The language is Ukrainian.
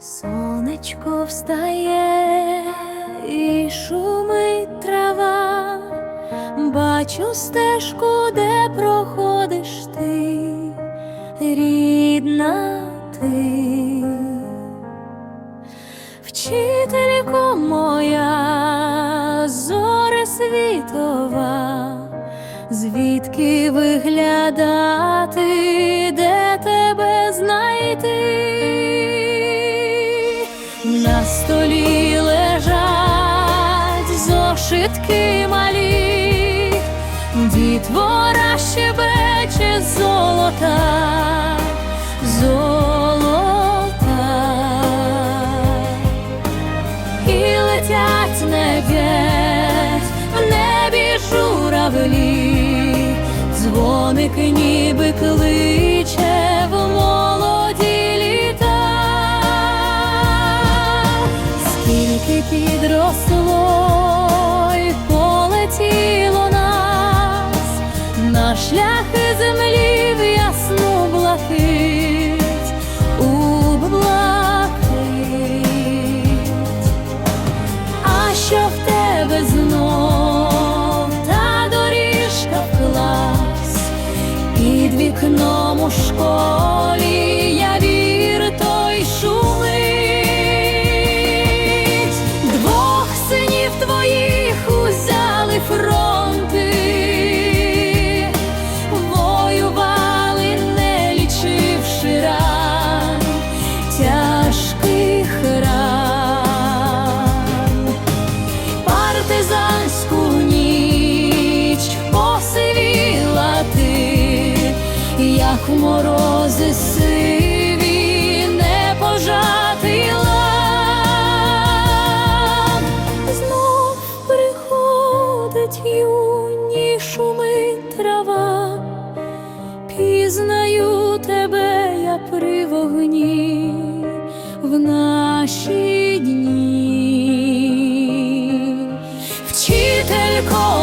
Сонечко встає і шумить трава, бачу стежку, де проходиш ти, рідна ти, вчителько моя, зоре світова, звідки виглядати, де тебе знайти? Столі лежать зошитки малі, дітвора щебече золота, золота, і летять небес в небі журавлі, дзвоник ніби кличе підросло й полетіло нас. На шляхи землі в ясну блакить, як в морози сиві не пожатила, знов приходить юні шуми трава, пізнаю тебе, я при вогні в наші дні, вчителько.